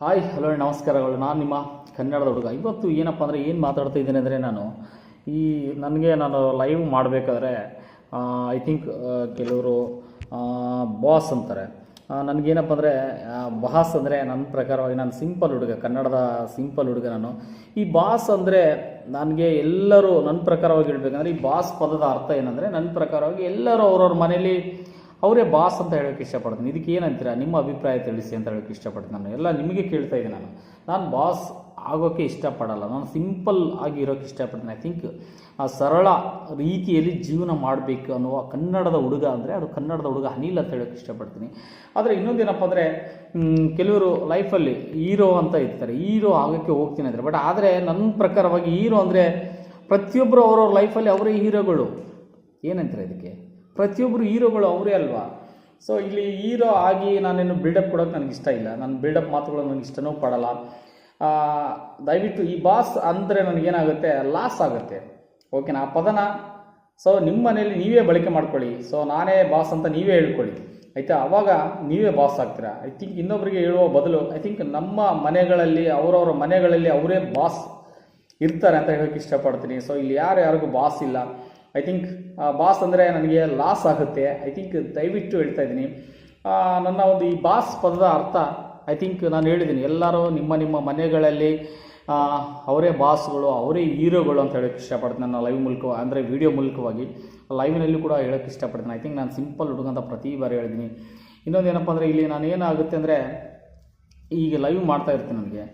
Hi hello ನಮಸ್ಕಾರಗಳು. ನಾನು ನಿಮ್ಮ ಕನ್ನಡದ ಹುಡುಗ. ಇವತ್ತು ಏನಪ್ಪ ಅಂದರೆ ಏನು ಮಾತಾಡ್ತಾ ಇದ್ದೀನಿ ಅಂದರೆ ನಾನು ಈ ನನಗೆ ನಾನು ಲೈವ್ ಮಾಡಬೇಕಾದ್ರೆ ಐ ಥಿಂಕ್ ಕೆಲವರು ಬಾಸ್ ಅಂತಾರೆ. ನನಗೇನಪ್ಪ ಅಂದರೆ ಬಾಸ್ ಅಂದರೆ ನನ್ನ ಪ್ರಕಾರವಾಗಿ ನಾನು ಸಿಂಪಲ್ ಹುಡುಗ, ಕನ್ನಡದ ಸಿಂಪಲ್ ಹುಡುಗ ನಾನು. ಈ ಬಾಸ್ ಅಂದರೆ ನನಗೆ ಎಲ್ಲರೂ ನನ್ನ ಪ್ರಕಾರವಾಗಿ ಹೇಳ್ಬೇಕಂದ್ರೆ ಈ ಬಾಸ್ ಪದದ ಅರ್ಥ ಏನಂದರೆ ನನ್ನ ಪ್ರಕಾರವಾಗಿ ಎಲ್ಲರೂ ಅವ್ರವ್ರ ಮನೇಲಿ ಅವರೇ ಬಾಸ್ ಅಂತ ಹೇಳೋಕ್ಕೆ ಇಷ್ಟಪಡ್ತೀನಿ. ಇದಕ್ಕೆ ಏನಂತೀರಾ? ನಿಮ್ಮ ಅಭಿಪ್ರಾಯ ತಿಳಿಸಿ ಅಂತ ಹೇಳೋಕ್ಕೆ ಇಷ್ಟಪಡ್ತೀನಿ ನಾನು. ಎಲ್ಲ ನಿಮಗೆ ಕೇಳ್ತಾ ಇದ್ದೀನಿ ನಾನು. ನಾನು ಬಾಸ್ ಆಗೋಕ್ಕೆ ಇಷ್ಟಪಡಲ್ಲ. ನಾನು ಸಿಂಪಲ್ ಆಗಿ ಇರೋಕ್ಕೆ ಇಷ್ಟಪಡ್ತೀನಿ. ಐ ಥಿಂಕ್ ಆ, ಸರಳ ರೀತಿಯಲ್ಲಿ ಜೀವನ ಮಾಡಬೇಕು ಅನ್ನುವ ಕನ್ನಡದ ಹುಡುಗ ಅಂದರೆ ಅದು ಕನ್ನಡದ ಹುಡುಗ ಅನಿಲ್ ಅಂತ ಹೇಳೋಕ್ಕೆ ಇಷ್ಟಪಡ್ತೀನಿ. ಆದರೆ ಇನ್ನೊಂದೇನಪ್ಪ ಅಂದರೆ ಕೆಲವರು ಲೈಫಲ್ಲಿ ಹೀರೋ ಅಂತ ಇರ್ತಾರೆ. ಹೀರೋ ಆಗೋಕ್ಕೆ ಹೋಗ್ತೀನಿ ಅಂದರೆ. ಬಟ್ ಆದರೆ ನನ್ನ ಪ್ರಕಾರವಾಗಿ ಹೀರೋ ಅಂದರೆ ಪ್ರತಿಯೊಬ್ಬರು ಅವರವ್ರ ಲೈಫಲ್ಲಿ ಅವರೇ ಹೀರೋಗಳು. ಏನಂತಾರೆ ಇದಕ್ಕೆ? ಪ್ರತಿಯೊಬ್ಬರು ಹೀರೋಗಳು ಅವರೇ ಅಲ್ವಾ? ಸೊ ಇಲ್ಲಿ ಹೀರೋ ಆಗಿ ನಾನೇನು ಬಿಲ್ಡಪ್ ಕೊಡೋಕೆ ನನಗೆ ಇಷ್ಟ ಇಲ್ಲ. ನಾನು ಬಿಲ್ಡಪ್ ಮಾತುಗಳು ನನಗೆ ಇಷ್ಟನೂ ಪಡಲ್ಲ. ದಯವಿಟ್ಟು ಈ ಬಾಸ್ ಅಂದರೆ ನನಗೇನಾಗುತ್ತೆ ಲಾಸ್ ಆಗುತ್ತೆ. ಓಕೆನಾ ಆ ಪದನ? ಸೊ ನಿಮ್ಮ ಮನೇಲಿ ನೀವೇ ಬಳಕೆ ಮಾಡ್ಕೊಳ್ಳಿ. ಸೊ ನಾನೇ ಬಾಸ್ ಅಂತ ನೀವೇ ಹೇಳ್ಕೊಳ್ಳಿ. ಆಯಿತಾ? ಆವಾಗ ನೀವೇ ಬಾಸ್ ಆಗ್ತೀರಾ? ಐ ಥಿಂಕ್ ಇನ್ನೊಬ್ಬರಿಗೆ ಹೇಳುವ ಬದಲು ಐ ಥಿಂಕ್ ನಮ್ಮ ಮನೆಗಳಲ್ಲಿ, ಅವರವರ ಮನೆಗಳಲ್ಲಿ ಅವರೇ ಬಾಸ್ ಇರ್ತಾರೆ ಅಂತ ಹೇಳೋಕ್ಕೆ ಇಷ್ಟಪಡ್ತೀನಿ. ಸೊ ಇಲ್ಲಿ ಯಾರು ಯಾರಿಗೂ ಬಾಸ್ ಇಲ್ಲ. ಐ ಥಿಂಕ್ ಬಾಸ್ ಅಂದರೆ ನನಗೆ ಲಾಸ್ ಆಗುತ್ತೆ. ಐ ಥಿಂಕ್ ದಯವಿಟ್ಟು ಹೇಳ್ತಾ ಇದ್ದೀನಿ. ನನ್ನ ಒಂದು ಈ ಬಾಸ್ ಪದದ ಅರ್ಥ ಐ ಥಿಂಕ್ ನಾನು ಹೇಳಿದ್ದೀನಿ. ಎಲ್ಲರೂ ನಿಮ್ಮ ನಿಮ್ಮ ಮನೆಗಳಲ್ಲಿ ಅವರೇ ಬಾಸ್ಗಳು ಅವರೇ ಹೀರೋಗಳು ಅಂತ ಹೇಳೋಕ್ಕೆ ಇಷ್ಟಪಡ್ತೀನಿ. ನನ್ನ ಲೈವ್ ಮೂಲಕ ಅಂದರೆ ವಿಡಿಯೋ ಮೂಲಕವಾಗಿ ಲೈವ್ನಲ್ಲಿ ಕೂಡ ಹೇಳೋಕ್ಕೆ ಇಷ್ಟಪಡ್ತೀನಿ. ಐ ಥಿಂಕ್ ನಾನು ಸಿಂಪಲ್ ಹುಡುಗ ಅಂತ ಪ್ರತಿ ಬಾರಿ ಹೇಳಿದ್ದೀನಿ. ಇನ್ನೊಂದು ಏನಪ್ಪ ಅಂದರೆ, ಇಲ್ಲಿ ನಾನು ಏನಾಗುತ್ತೆ ಅಂದರೆ, ಈಗ ಲೈವ್ ಮಾಡ್ತಾ ಇರ್ತೀನಿ ನನಗೆ.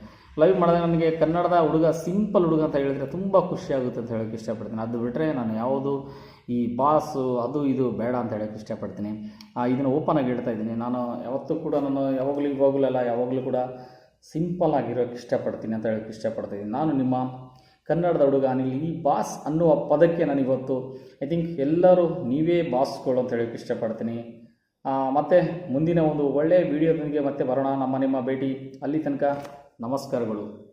ಲೈವ್ ಮಾಡಿದಾಗ ನನಗೆ ಕನ್ನಡದ ಹುಡುಗ ಸಿಂಪಲ್ ಹುಡುಗ ಅಂತ ಹೇಳಿದ್ರೆ ತುಂಬ ಖುಷಿ ಆಗುತ್ತೆ ಅಂತ ಹೇಳೋಕ್ಕೆ ಇಷ್ಟಪಡ್ತೀನಿ. ಅದು ಬಿಟ್ಟರೆ ನಾನು ಯಾವುದು ಈ ಬಾಸು ಅದು ಇದು ಬೇಡ ಅಂತ ಹೇಳೋಕ್ಕೆ ಇಷ್ಟಪಡ್ತೀನಿ. ಇದನ್ನು ಓಪನ್ ಆಗಿ ಹೇಳ್ತಾ ಇದ್ದೀನಿ. ನಾನು ಯಾವತ್ತೂ ಕೂಡ ನಾನು ಯಾವಾಗಲೂ ಇವಾಗಲಲ್ಲ ಯಾವಾಗಲೂ ಕೂಡ ಸಿಂಪಲ್ ಆಗಿರೋಕ್ಕೆ ಇಷ್ಟಪಡ್ತೀನಿ ಅಂತ ಹೇಳೋಕ್ಕೆ ಇಷ್ಟಪಡ್ತೀನಿ ನಾನು ನಿಮ್ಮ ಕನ್ನಡದ ಹುಡುಗ, ಅನಿಲ್, ಈ ಬಾಸ್ ಅನ್ನುವ ಪದಕ್ಕೆ ನಾನು ಇವತ್ತು ಐ ಥಿಂಕ್ ಎಲ್ಲರೂ ನೀವೇ ಬಾಸ್ಗಳು ಅಂತ ಹೇಳೋಕ್ಕೆ ಇಷ್ಟಪಡ್ತೀನಿ. ಮತ್ತೆ ಮುಂದಿನ ಒಂದು ಒಳ್ಳೆಯ ವಿಡಿಯೋದೊಂದಿಗೆ ಮತ್ತೆ ಬರೋಣ. ನಮ್ಮ ನಿಮ್ಮ ಭೇಟಿ ಅಲ್ಲಿ ತನಕ. ನಮಸ್ಕಾರಗಳು.